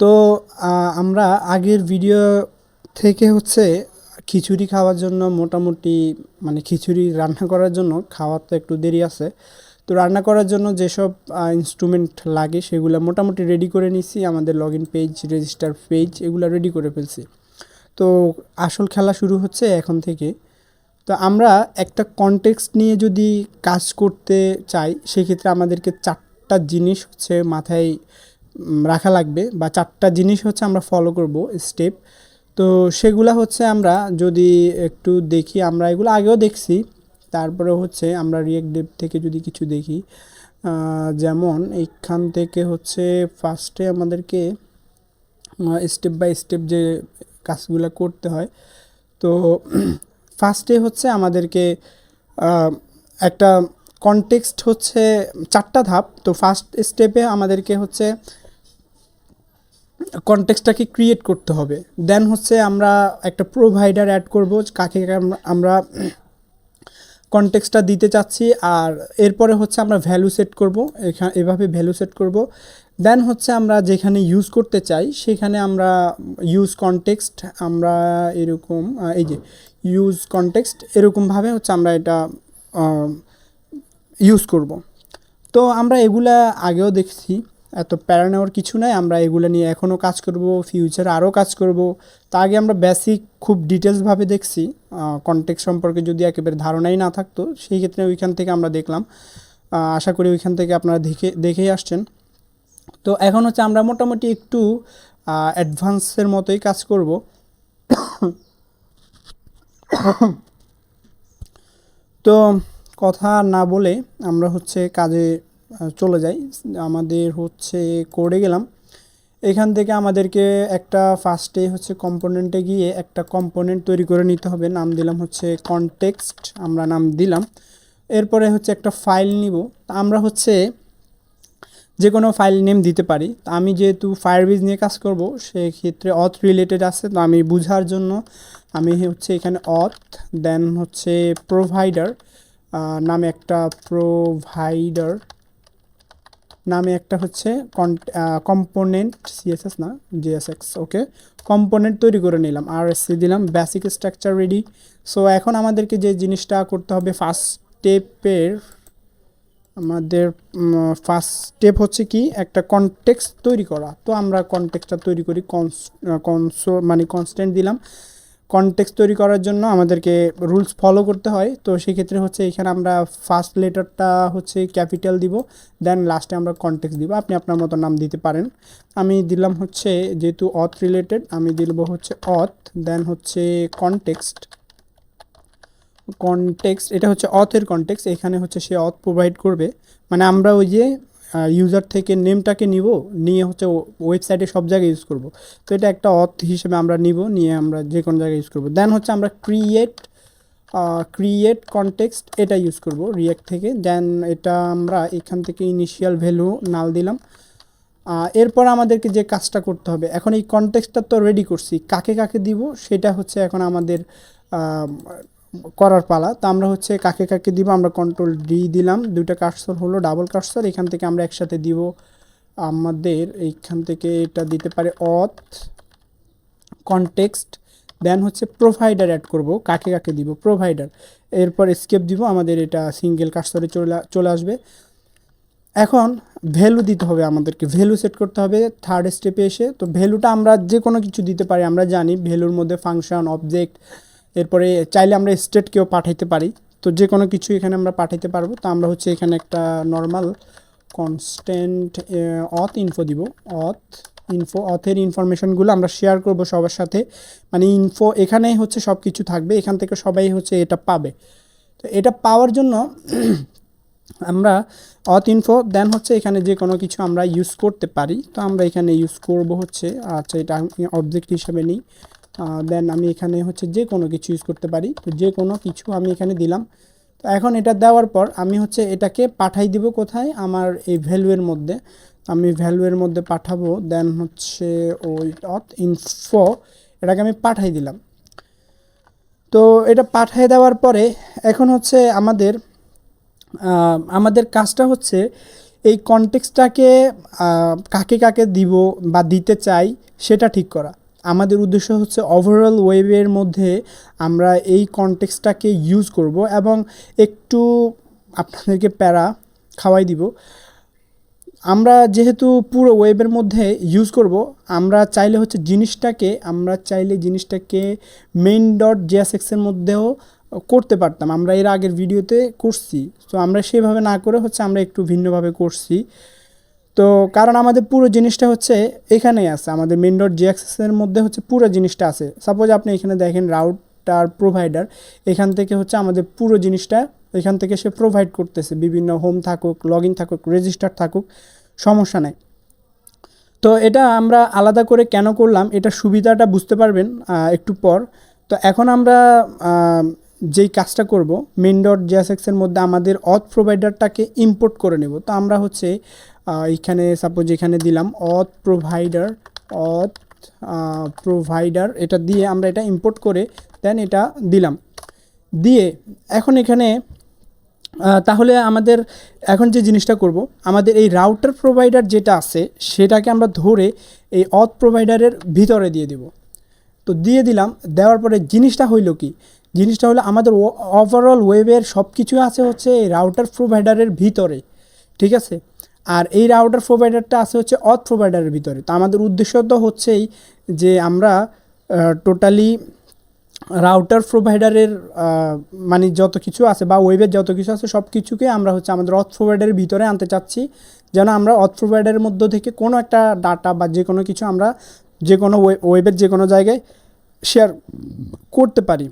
তো আমরা আগের ভিডিও থেকে হচ্ছে খিচুড়ি খাওয়ার জন্য মোটামুটি মানে খিচুড়ি রান্না করার জন্য খাওয়ার তো একটু দেরি আছে। তো রান্না করার জন্য যেসব ইনস্ট্রুমেন্ট লাগে সেগুলো মোটামুটি রেডি করে নিছি। আমাদের log in page register page এগুলো রেডি করে ফেলছি। তো আসল খেলা শুরু হচ্ছে এখন থেকে। তো আমরা একটা কনটেক্সট নিয়ে যদি কাজ করতে চাই, সেক্ষেত্রে আমাদেরকে চারটা জিনিস হচ্ছে মাথায় রাখা লাগবে বা চারটা জিনিস হচ্ছে আমরা ফলো করব স্টেপ তো সেগুলা হচ্ছে আমরা যদি একটু দেখি, আমরা এগুলো আগেও দেখছি, তারপরে হচ্ছে আমরা রিয়েক্ট ডেপ থেকে যদি কিছু দেখি যেমন এইখান থেকে হচ্ছে ফার্স্টে আমাদেরকে স্টেপ বাই স্টেপ যে কাজগুলো করতে হয়, তো ফার্স্টে হচ্ছে আমাদেরকে একটা কনটেক্সট হচ্ছে চারটা ধাপ, তো ফার্স্ট স্টেপে আমাদেরকে হচ্ছে কনটেক্সটটাকে ক্রিয়েট করতে হবে। দেন হচ্ছে আমরা একটা প্রোভাইডার অ্যাড করব, কাকে আমরা- কনটেক্সটটা দিতে চাচ্ছি, আর এরপরে হচ্ছে আমরা ভ্যালু সেট করব এখানে এভাবে ভ্যালু সেট করব। দেন হচ্ছে আমরা যেখানে ইউজ করতে চাই, সেখানে আমরা ইউজ কনটেক্সট আমরা এরকম এই যে ইউজ কনটেক্সট এরকমভাবে হচ্ছে আমরা এটা ইউজ করব। তো আমরা এগুলা আগেও দেখছি। এত প্যারা নেওয়ার কিছু নাই, আমরা এগুলো নিয়ে এখনও কাজ করব ফিউচার আরও কাজ করব। তা আগে আমরা বেসিক খুব ডিটেলসভাবে দেখছি কন্টেক্ট সম্পর্কে যদি একেবারে ধারণাই না থাকতো, সেই ক্ষেত্রে ওইখান থেকে আমরা দেখলাম। আশা করি ওইখান থেকে আপনারা দেখে, দেখেই আসছেন। তো এখন হচ্ছে আমরা মোটামুটি একটু অ্যাডভান্সের মতোই কাজ করব। তো কথা না বলে আমরা হচ্ছে কাজে চলে যাই। আমাদের হচ্ছে কোডে গেলাম। এখান থেকে আমাদেরকে একটা ফার্স্টে হচ্ছে কম্পোনেন্টে গিয়ে একটা কম্পোনেন্ট তৈরি করে নিতে হবে। নাম দিলাম হচ্ছে কনটেক্সট আমরা নাম দিলাম। এরপরে হচ্ছে একটা ফাইল নিব। আমরা হচ্ছে যে কোনো ফাইল নেম দিতে পারি। তা আমি যেহেতু ফায়ারবেজ নিয়ে কাজ করব, সেক্ষেত্রে অথ রিলেটেড আছে। তো আমি বুঝার জন্য আমি হচ্ছে এখানে অথ দেন হচ্ছে প্রোভাইডার নামে একটা প্রোভাইডার নামে একটা হচ্ছে কম্পোনেন্ট সিএসএস না জিএসএক্স ওকে কম্পোনেন্ট তৈরি করে নিলাম আর এসসি দিলাম বেসিক স্ট্রাকচার রেডি সো এখন আমাদেরকে যে জিনিসটা করতে হবে ফার্স্ট স্টেপের আমাদের ফার্স্ট স্টেপ হচ্ছে কি, একটা কনটেক্সট তৈরি করা। তো আমরা কনটেক্সটটা তৈরি করি কনস কনসো মানে কনস্ট্যান্ট দিলাম। কনটেক্সট তৈরি করার জন্য আমাদেরকে রুলস ফলো করতে হয়। তো সেক্ষেত্রে হচ্ছে এখানে আমরা ফার্স্ট লেটারটা হচ্ছে ক্যাপিটাল দিব দেন লাস্টে আমরা কনটেক্সট দিব। আপনি আপনার মতো নাম দিতে পারেন। আমি দিলাম হচ্ছে যেহেতু অথ রিলেটেড আমি দিব হচ্ছে অথ দেন হচ্ছে কনটেক্সট কনটেক্সট এটা হচ্ছে অথের কনটেক্সট এখানে হচ্ছে সে অথ প্রোভাইড করবে। মানে আমরা ওই যে ইউজার থেকে নেমটাকে নিব, নিয়ে হচ্ছে ওয়েবসাইটে সব জায়গায় ইউজ করব। তো এটা একটা অথ হিসেবে আমরা নিব, নিয়ে আমরা যে কোনো জায়গায় ইউজ করব। দেন হচ্ছে আমরা ক্রিয়েট ক্রিয়েট কনটেক্সট এটা ইউজ করব রিয়েক্ট থেকে। দেন এটা আমরা এখান থেকে ইনিশিয়াল ভ্যালু নাল দিলাম। এরপর আমাদেরকে যে কাজটা করতে হবে, এখন এই কনটেক্সটটা তো রেডি করছি। কাকে কাকে দিব, সেটা হচ্ছে এখন আমাদের করার পালা। তো আমরা হচ্ছে কাকে কাকে দিব আমরা কন্ট্রোল ডি দিলাম। দুইটা কার্সর হলো ডাবল কার্সর এখান থেকে আমরা একসাথে দিব আমাদের এইখান থেকে এটা দিতে পারে অথ কনটেক্সট দেন হচ্ছে প্রোভাইডার অ্যাড করব। কাকে কাকে দিব? প্রোভাইডার এরপর স্কেপ দিব। আমাদের এটা সিঙ্গেল কার্সরে চলে চলে আসবে। এখন ভ্যালু দিতে হবে আমাদেরকে। ভ্যালু সেট করতে হবে থার্ড স্টেপে এসে। তো ভ্যালুটা আমরা যে কোনো কিছু দিতে পারি, আমরা জানি। ভ্যালুর মধ্যে ফাংশন অবজেক্ট এরপরে চাইলে আমরা স্টেটকেও পাঠাইতে পারি। তো যে কোনো কিছু এখানে আমরা পাঠাইতে পারব। তো আমরা হচ্ছে এখানে একটা নর্মাল কনস্ট্যান্ট অথ ইনফো দিব। অথ ইনফো অথের ইনফরমেশনগুলো আমরা শেয়ার করব সবার সাথে। মানে ইনফো এখানেই হচ্ছে সব কিছু থাকবে। এখান থেকে সবাই হচ্ছে এটা পাবে। তো এটা পাওয়ার জন্য আমরা অথ ইনফো দেন হচ্ছে এখানে যে কোনো কিছু আমরা ইউজ করতে পারি। তো আমরা এখানে ইউজ করব হচ্ছে। আচ্ছা এটা অবজেক্ট হিসেবে নিই। দেন আমি এখানে হচ্ছে যে কোনো কিছু ইউজ করতে পারি। তো যে কোনো কিছু আমি এখানে দিলাম। তো এখন এটা দেওয়ার পর আমি হচ্ছে এটাকে পাঠাই দিব কোথায়? আমার এই ভ্যালুয়ের মধ্যে। আমি ভ্যালুয়ের মধ্যে পাঠাবো দেন হচ্ছে ওই অথ ইনফো এটাকে আমি পাঠাই দিলাম। তো এটা পাঠিয়ে দেওয়ার পরে এখন হচ্ছে আমাদের আমাদের কাজটা হচ্ছে এই কনটেক্সটটাকে কাকে কাকে দিব বা দিতে চাই সেটা ঠিক করা। আমাদের উদ্দেশ্য হচ্ছে ওভারঅল ওয়েবের মধ্যে আমরা এই কনটেক্সটটাকে ইউজ করব এবং একটু আপনাদেরকে প্যারা খাওয়াই দিব। আমরা যেহেতু পুরো ওয়েবের মধ্যে ইউজ করব, আমরা চাইলে হচ্ছে জিনিসটাকে, আমরা চাইলে জিনিসটাকে মেইন ডট জিএসএক্সের মধ্যেও করতে পারতাম। আমরা এর আগের ভিডিওতে করছি। তো আমরা সেভাবে না করে হচ্ছে আমরা একটু ভিন্নভাবে করছি। তো কারণ আমাদের পুরো জিনিসটা হচ্ছে এখানেই আছে, আমাদের মেন ডট জিএক্সেসের মধ্যে হচ্ছে পুরো জিনিসটা আছে। সাপোজ আপনি এখানে দেখেন রাউটার প্রোভাইডার এখান থেকে হচ্ছে আমাদের পুরো জিনিসটা এখান থেকে সে প্রোভাইড করতেছে। বিভিন্ন হোম থাকুক লগ ইন থাকুক রেজিস্টার থাকুক, সমস্যা নেই। তো এটা আমরা আলাদা করে কেন করলাম, এটা সুবিধাটা বুঝতে পারবেন একটু পর। তো এখন আমরা যেই কাজটা করব মেন ডট জিএসএক্সের মধ্যে আমাদের অথ প্রোভাইডারটাকে ইম্পোর্ট করে নেব। তো আমরা হচ্ছে এখানে সাপোজ এখানে দিলাম অথ প্রোভাইডার অথ প্রোভাইডার এটা দিয়ে আমরা এটা ইম্পোর্ট করে দেন এটা দিলাম। দিয়ে এখন এখানে তাহলে আমাদের এখন যে জিনিসটা করব, আমাদের এই রাউটার প্রোভাইডার যেটা আছে, সেটাকে আমরা ধরে এই অথ প্রোভাইডারের ভিতরে দিয়ে দেব। তো দিয়ে দিলাম, দেওয়ার পরে জিনিসটা হইল কি? জিনিসটা হলো আমাদের ওভারঅল ওয়েবের সব কিছু আছে হচ্ছে এই রাউটার প্রোভাইডারের ভিতরে, ঠিক আছে? আর এই রাউটার প্রোভাইডারটা আছে হচ্ছে অথ প্রোভাইডারের ভিতরে। তো আমাদের উদ্দেশ্য তো হচ্ছেই যে আমরা টোটালি রাউটার প্রোভাইডারের মানে যত কিছু আছে বা ওয়েবের যত কিছু আছে সব কিছুকে আমরা হচ্ছে আমাদের অথ প্রোভাইডারের ভিতরে আনতে চাচ্ছি। যেন আমরা অথ প্রোভাইডারের মধ্য থেকে কোনো একটা ডাটা বা যে কোনো কিছু আমরা যে কোনো ওয়েবের যে কোনো জায়গায় শেয়ার করতে পারি।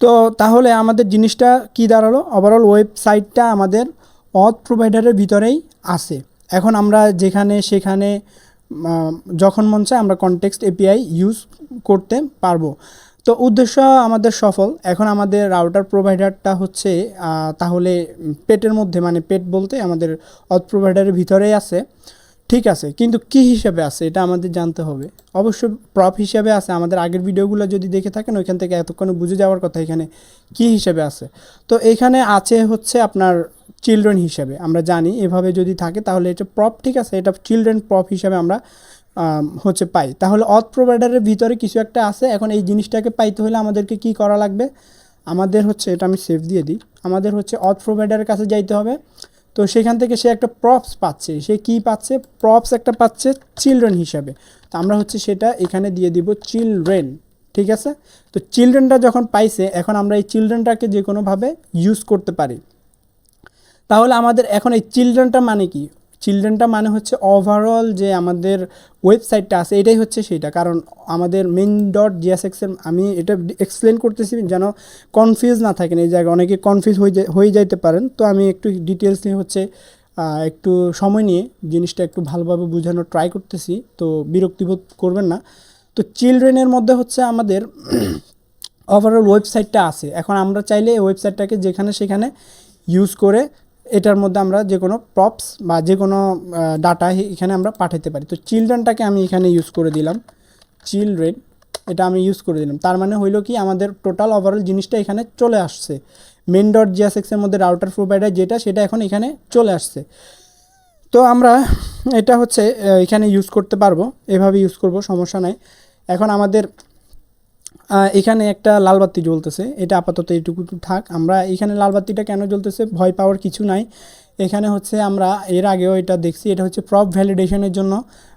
তো তাহলে আমাদের জিনিসটা কি দাঁড়াল? ওভারঅল ওয়েবসাইটটা আমাদের অথ প্রোভাইডারের ভিতরেই আছে। এখন আমরা যেখানে, সেখানে যখন মন চায় আমরা কনটেক্সট এপিআই ইউজ করতে পারব। তো উদ্দেশ্য আমাদের সফল। এখন আমাদের রাউটার প্রোভাইডারটা হচ্ছে তাহলে পেটের মধ্যে মানে পেট বলতে আমাদের অথ প্রোভাইডারের ভিতরেই আছে। ঠিক আছে, কিন্তু কি হিসাবে আছে এটা আমাদের জানতে হবে। অবশ্য প্রপ হিসাবে আছে। আমাদের আগের ভিডিওগুলো যদি দেখে থাকেন, ওইখান থেকে এতক্ষণে বুঝে যাওয়ার কথা এখানে কি হিসাবে আছে। তো এখানে আছে হচ্ছে আপনার চিলড্রেন হিসাবে। আমরা জানি এভাবে যদি থাকে তাহলে এটা প্রপ ঠিক আছে, এটা চিলড্রেন প্রপ হিসাবে আমরা হচ্ছে পাই। তাহলে অথ প্রোভাইডারের ভিতরে কিছু একটা আছে, এখন এই জিনিসটাকে পাইতে হলে আমাদেরকে কি করা লাগবে? আমাদের হচ্ছে, এটা আমি সেভ দিয়ে দিই, আমাদের হচ্ছে অথ প্রোভাইডারের কাছে যাইতে হবে। তো সেখান থেকে সে একটা প্রপস পাচ্ছে, সে কি পাচ্ছে? প্রপস একটা পাচ্ছে চিলড্রেন হিসাবে। তো আমরা হচ্ছে সেটা এখানে দিয়ে দিব চিলড্রেন ঠিক আছে? তো চিলড্রেনটা যখন পাইছে, এখন আমরা এই চিলড্রেনটাকে যে কোনোভাবে ইউজ করতে পারি। তাহলে আমাদের এখন এই চিলড্রেনটা মানে কি? চিলড্রেনটা মানে হচ্ছে ওভারঅল যে আমাদের ওয়েবসাইটটা আছে, এটাই হচ্ছে সেটা কারণ আমাদের মেন ডট জিএসএক্সের আমি এটা এক্সপ্লেন করতেছি যেন কনফিউজ না থাকেন এই জায়গায়। অনেকে কনফিউজ হয়ে হয়ে যাইতে পারেন। তো আমি একটু ডিটেলসলি হচ্ছে একটু সময় নিয়ে জিনিসটা একটু ভালোভাবে বোঝানোর ট্রাই করতেছি। তো বিরক্তিবোধ করবেন না। তো চিলড্রেনের মধ্যে হচ্ছে আমাদের ওভারঅল ওয়েবসাইটটা আছে। এখন আমরা চাইলে এই ওয়েবসাইটটাকে যেখানে সেখানে ইউজ করে এটার মধ্যে আমরা যে কোনো প্রপস বা যে কোনো ডাটা এখানে আমরা পাঠাতে পারি। তো চিলড্রেনটাকে আমি এখানে ইউজ করে দিলাম। চিলড্রেন এটা আমি ইউজ করে দিলাম। তার মানে হইল কি, আমাদের টোটাল ওভারঅল জিনিসটা এখানে চলে আসছে। মেন ডট জিএসএক্সের মধ্যে রাউটার প্রোভাইডার যেটা, সেটা এখন এখানে চলে আসছে। তো আমরা এটা হচ্ছে এখানে ইউজ করতে পারব। এভাবে ইউজ করব, সমস্যা নাই। এখন আমাদের এখানে একটা লাল বাতি জ্বলতেছে। এটা আপাতত এইটুকু থাক। আমরা এখানে লাল বাতিটা কেন জ্বলতেছে ভয় পাওয়ার কিছু নাই। এখানে হচ্ছে আমরা এর আগেও এটা দেখছি, এটা হচ্ছে প্রপ ভ্যালিডেশনের জন্য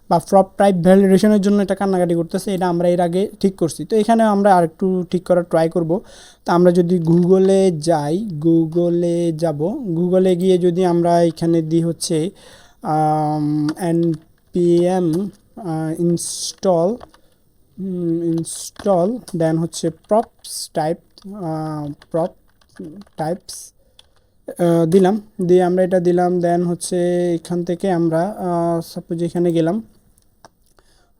বা প্রপ টাইপ ভ্যালিডেশনের জন্য এটা কান্নাকাটি করতেছে। এটা আমরা এর আগে ঠিক করছি। তো এখানে আমরা আরেকটু ঠিক করার ট্রাই করব। তো আমরা যদি গুগলে যাই গুগলে যাব গুগলে গিয়ে যদি আমরা এখানে দিই হচ্ছে এনপিএম ইনস্টল ইনস্টল দেন হচ্ছে প্রপস টাইপ প্রপ টাইপস দিলাম। দিয়ে আমরা এটা দিলাম দেন হচ্ছে এখান থেকে আমরা সাপোজ এখানে গেলাম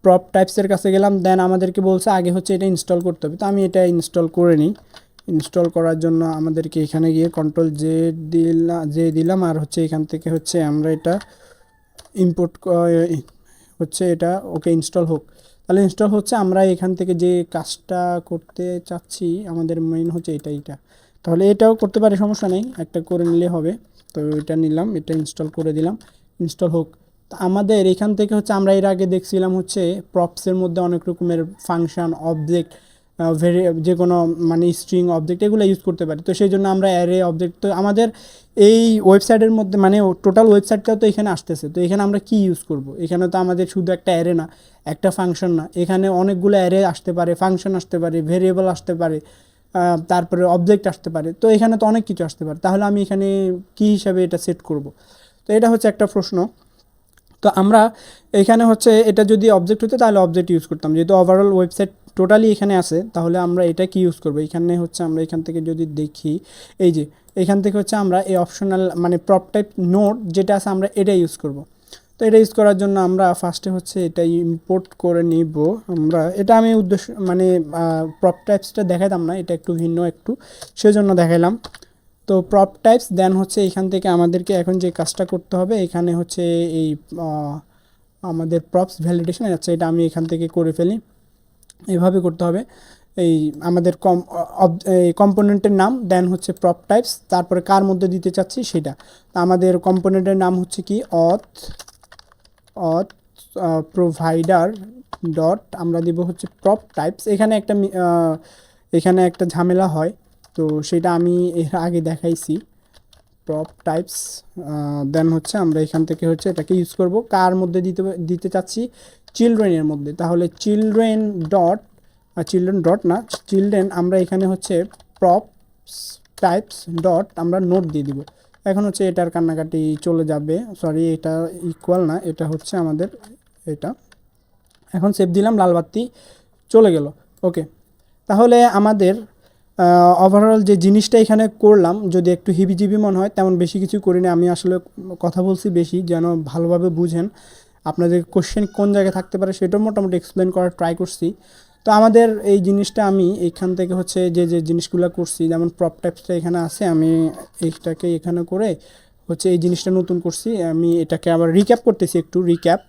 প্রপ টাইপসের কাছে গেলাম দেন আমাদেরকে বলছে আগে হচ্ছে এটা ইনস্টল করতে হবে। তো আমি এটা ইনস্টল করে নিই। ইনস্টল করার জন্য আমাদেরকে এখানে গিয়ে কন্ট্রোল জে দিলাম জে দিলাম, আর হচ্ছে এখান থেকে হচ্ছে আমরা এটা ইম্পোর্ট হচ্ছে এটা ওকে ইনস্টল হোক। তাহলে ইনস্টল হচ্ছে, আমরা এখান থেকে যে কাজটা করতে চাচ্ছি, আমাদের মেইন হচ্ছে এটা এটা তাহলে এটাও করতে পারে, সমস্যা নেই, একটা করে নিলে হবে। তো এটা নিলাম, এটা ইনস্টল করে দিলাম ইনস্টল হোক। তো আমাদের এখান থেকে হচ্ছে, আমরা এর আগে দেখছিলাম হচ্ছে প্রপসের মধ্যে অনেক রকমের ফাংশান অবজেক্ট ভেরি যে কোনো মানে স্ট্রিং অবজেক্ট এগুলো ইউজ করতে পারি। তো সেই জন্য আমরা অ্যারে অবজেক্ট তো আমাদের এই ওয়েবসাইটের মধ্যে মানে টোটাল ওয়েবসাইটটাও তো এখানে আসতেছে। তো এখানে আমরা কি ইউজ করব? এখানে তো আমাদের শুধু একটা অ্যারে না, একটা ফাংশন না। এখানে অনেকগুলো অ্যারে আসতে পারে ফাংশন আসতে পারে ভেরিয়েবল আসতে পারে তারপরে অবজেক্ট আসতে পারে। তো এখানে তো অনেক কিছু আসতে পারে। তাহলে আমি এখানে কি হিসাবে এটা সেট করব? তো এটা হচ্ছে একটা প্রশ্ন। তো আমরা এখানে হচ্ছে, এটা যদি অবজেক্ট হতো তাহলে অবজেক্ট ইউজ করতাম। যেহেতু ওভারঅল ওয়েবসাইট টোটালি এখানে আছে, তাহলে আমরা এটা কি ইউজ করব? এখানে হচ্ছে আমরা এখান থেকে যদি দেখি, এই যে, এখান থেকে হচ্ছে আমরা এই অপশনাল মানে প্রপ টাইপ নোট যেটা আছে আমরা এটা ইউজ করব। তো এটা ইউজ করার জন্য আমরা ফার্স্টে হচ্ছে এটা ইম্পোর্ট করে নিব। আমরা, এটা আমি উদ্দেশ্য মানে প্রপ টাইপসটা দেখাতাম না, এটা একটু ভিন্ন একটু, সেজন্য দেখাইলাম। তো প্রপ টাইপস দেন হচ্ছে এখান থেকে আমাদেরকে এখন যে কাজটা করতে হবে, এখানে হচ্ছে এই আমাদের প্রপস ভ্যালিডেশন আচ্ছা এটা আমি এখান থেকে করে ফেলি। এভাবে করতে হবে। এই আমাদের কম কম্পোনেন্টের নাম, দেন হচ্ছে প্রপ টাইপস তারপরে কার মধ্যে দিতে চাচ্ছি সেটা। আমাদের কম্পোনেন্টের নাম হচ্ছে কি? অথ অথ প্রোভাইডার ডট আমরা দিব হচ্ছে প্রপ টাইপস এখানে একটা এখানে একটা ঝামেলা হয়, তো সেটা আমি এর আগে দেখাইছি। প্রপ টাইপস দেন হচ্ছে আমরা এখান থেকে হচ্ছে এটাকে ইউজ করব। কার মধ্যে দিতে দিতে চাচ্ছি? চিলড্রেনের মধ্যে। তাহলে চিলড্রেন ডট চিলড্রেন ডট না চিলড্রেন আমরা এখানে হচ্ছে প্রপস টাইপস ডট আমরা নোট দিয়ে দিব। এখন হচ্ছে এটার কান্নাকাটি চলে যাবে। সরি এটা ইকুয়াল না, এটা হচ্ছে আমাদের এটা। এখন সেভ দিলাম, লাল বাতি চলে গেল। ওকে তাহলে আমাদের ওভারঅল যে জিনিসটা এখানে করলাম, যদি একটু হিবিজিবি মনে হয়, তেমন বেশি কিছু করিনি। আমি আসলে কথা বলছি বেশি, যেন ভালোভাবে বুঝেন। আপনাদের কোশ্চেন কোন জায়গায় থাকতে পারে সেটাও মোটামুটি এক্সপ্লেন করার ট্রাই করছি। তো আমাদের এই জিনিসটা আমি এখান থেকে হচ্ছে যে যে জিনিসগুলো করছি, যেমন প্রপ টাইপসটা এখানে আছে, আমি এইটাকে এখানে করে হচ্ছে এই জিনিসটা নতুন করছি। আমি এটাকে আবার রিক্যাপ করতেছি একটু রিক্যাপ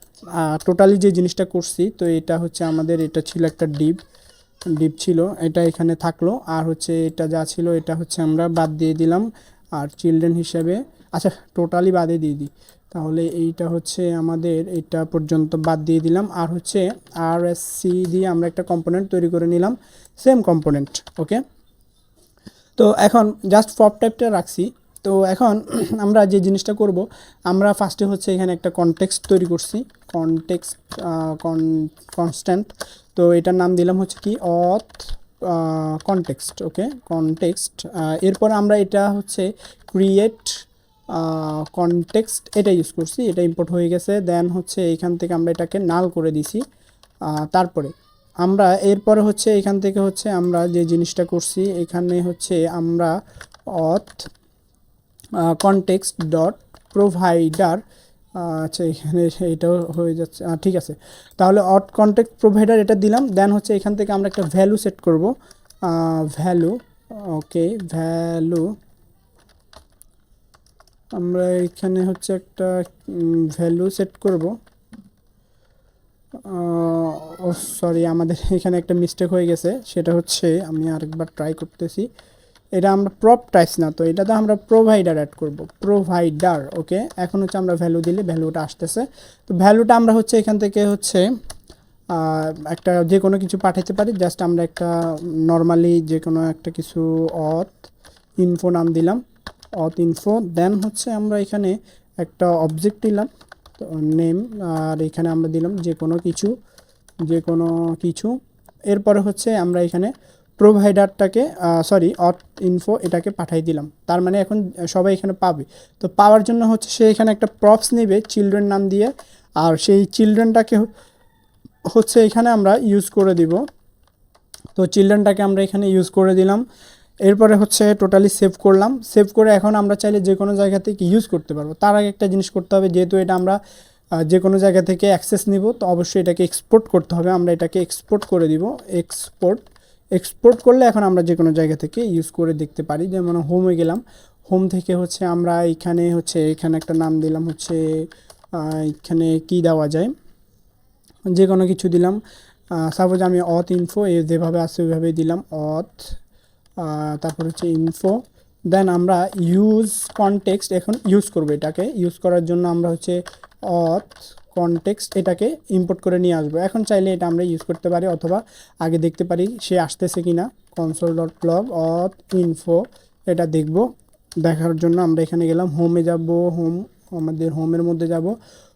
টোটালি যে জিনিসটা করছি, তো এটা হচ্ছে আমাদের, এটা ছিল একটা ডিপ ডিপ ছিল, এটা এখানে থাকল। আর হচ্ছে এটা যা ছিল, এটা হচ্ছে আমরা বাদ দিয়ে দিলাম। আর চিলড্রেন হিসেবে আচ্ছা টোটালি বাদে দিয়ে দিই। তাহলে এইটা হচ্ছে আমাদের, এটা পর্যন্ত বাদ দিয়ে দিলাম। আর হচ্ছে আর এস সি দিয়ে আমরা একটা কম্পোনেন্ট তৈরি করে নিলাম সেম কম্পোনেন্ট ওকে তো এখন জাস্ট ফপ টাইপটা রাখছি। তো এখন আমরা যে জিনিসটা করব, আমরা ফার্স্টে হচ্ছে এখানে একটা কনটেক্সট তৈরি করছি। কনটেক্সট কনস্ট্যান্ট তো এটার নাম দিলাম হচ্ছে কি অথ কনটেক্সট ওকে কনটেক্সট এরপর আমরা এটা হচ্ছে ক্রিয়েট কনটেক্সট এটা ইউজ করছি, এটা ইম্পোর্ট হয়ে গেছে। দেন হচ্ছে এখান থেকে আমরা এটাকে নাল করে দিছি। তারপরে আমরা এরপরে হচ্ছে এখান থেকে হচ্ছে আমরা যে জিনিসটা করছি, এখানে হচ্ছে আমরা অথ কনটেক্সট ডট প্রোভাইডার আচ্ছা এখানে এটাও হয়ে যাচ্ছে। ঠিক আছে। তাহলে অট কন্টেক্ট প্রোভাইডার এটা দিলাম। দেন হচ্ছে এখান থেকে আমরা একটা ভ্যালু সেট করব। ভ্যালু ওকে ভ্যালু আমরা এখানে হচ্ছে একটা ভ্যালু সেট করব। ও সরি আমাদের এখানে একটা মিস্টেক হয়ে গেছে। সেটা হচ্ছে, আমি আরেকবার ট্রাই করতেছি। এটা আমরা প্রপ টাইপস না, তো এটা তো আমরা প্রোভাইডার অ্যাড করব। প্রোভাইডার ওকে এখন হচ্ছে আমরা ভ্যালু দিলে ভ্যালুটা আসতেছে। তো ভ্যালুটা আমরা হচ্ছে এখান থেকে হচ্ছে একটা যে কোনো কিছু পাঠাতে পারি। জাস্ট আমরা একটা নর্মালি যে কোনো একটা কিছু অথ ইনফো নাম দিলাম। অথ ইনফো দেন হচ্ছে আমরা এখানে একটা অবজেক্ট দিলাম নেম আর এখানে আমরা দিলাম যে কোনো কিছু, যে কোনো কিছু। এরপরে হচ্ছে আমরা এখানে প্রোভাইডারটাকে সরি অট ইনফো এটাকে পাঠিয়ে দিলাম। তার মানে এখন সবাই এখানে পাবে। তো পাওয়ার জন্য হচ্ছে সে এখানে একটা প্রপস নেবে চিলড্রেন নাম দিয়ে, আর সেই চিলড্রেনটাকে হচ্ছে এখানে আমরা ইউজ করে দিব। তো চিলড্রেনটাকে আমরা এখানে ইউজ করে দিলাম। এরপরে হচ্ছে টোটালি সেভ করলাম। সেভ করে এখন আমরা চাইলে যে কোনো জায়গা থেকে ইউজ করতে পারব। তার আগে একটা জিনিস করতে হবে, যেহেতু এটা আমরা যে কোনো জায়গা থেকে অ্যাক্সেস নিব, তো অবশ্যই এটাকে এক্সপোর্ট করতে হবে। আমরা এটাকে এক্সপোর্ট করে দিব। এক্সপোর্ট এক্সপোর্ট করলে এখন আমরা যে কোনো জায়গা থেকে ইউজ করে দেখতে পারি। যেমন হোমে গেলাম। হোম থেকে হচ্ছে আমরা এখানে হচ্ছে, এখানে একটা নাম দিলাম হচ্ছে এখানে কি দেওয়া যায়? যে কোনো কিছু দিলাম। সাপোজ আমি অথ ইনফো এ যেভাবে আছে ওইভাবে দিলাম। অথ তারপর হচ্ছে ইনফো দেন আমরা ইউজ কনটেক্সট এখন ইউজ করব এটাকে। ইউজ করার জন্য আমরা হচ্ছে অথ কনটেক্সট এটাকে ইম্পোর্ট করে নিয়ে আসব। এখন চাইলে এটা আমরা ইউজ করতে পারি অথবা আগে দেখতে পারি সে আসতেছে কি না console dot log auth info এটা দেখব। দেখার জন্য আমরা এখানে গেলাম হোমে যাব হোম আমাদের হোমের মধ্যে যাব।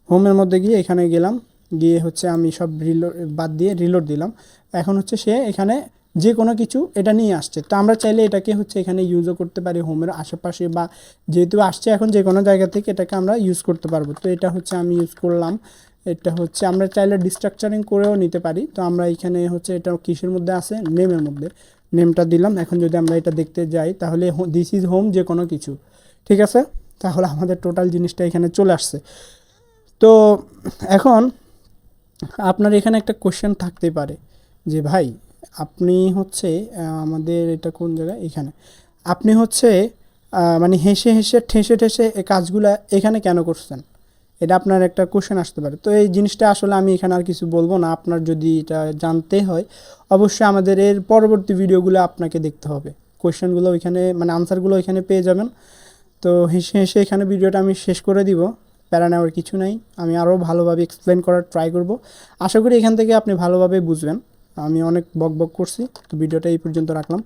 হোমের মধ্যে গিয়ে এখানে গেলাম, গিয়ে হচ্ছে আমি সব রিলোড বাদ দিয়ে রিলোড দিলাম। এখন হচ্ছে সে এখানে যে কোনো কিছু এটা নিয়ে আসছে। তো আমরা চাইলে এটাকে হচ্ছে এখানে ইউজও করতে পারি হোমের আশেপাশে বা যেহেতু আসছে এখন যে কোনো জায়গা থেকে এটাকে আমরা ইউজ করতে পারব। তো এটা হচ্ছে আমি ইউজ করলাম। এটা হচ্ছে আমরা চাইলে ডিস্ট্রাকচারিং করেও নিতে পারি। তো আমরা এখানে হচ্ছে এটা কিসের মধ্যে আছে? নেমের মধ্যে। নেমটা দিলাম। এখন যদি আমরা এটা দেখতে যাই তাহলে দিস ইজ হোম যে কোনো কিছু। ঠিক আছে? তাহলে আমাদের টোটাল জিনিসটা এখানে চলে আসছে। তো এখন আপনার এখানে একটা কোশ্চেন থাকতে পারে যে ভাই আপনি হচ্ছে আমাদের এটা কোন জায়গায়? এখানে। আপনি হচ্ছে মানে হেসে হেসে, ঠেসে ঠেসে এই কাজগুলো এখানে কেন করছেন? এটা আপনার একটা কোশ্চেন আসতে পারে। তো এই জিনিসটা আসলে আমি এখানে আর কিছু বলব না। আপনার যদি এটা জানতে হয়, অবশ্যই আমাদের এর পরবর্তী ভিডিওগুলো আপনাকে দেখতে হবে। কোশ্চেনগুলো ওইখানে মানে আনসারগুলো ওইখানে পেয়ে যাবেন। তো হেসে হেসে এখানে ভিডিওটা আমি শেষ করে দিব। প্যারা নেওয়ার কিছু নাই। আমি আরও ভালোভাবে এক্সপ্লেন করার ট্রাই করব। আশা করি এখান থেকে আপনি ভালোভাবে বুঝবেন। আমি অনেক বক বক করছি তো ভিডিওটা এই পর্যন্ত রাখলাম।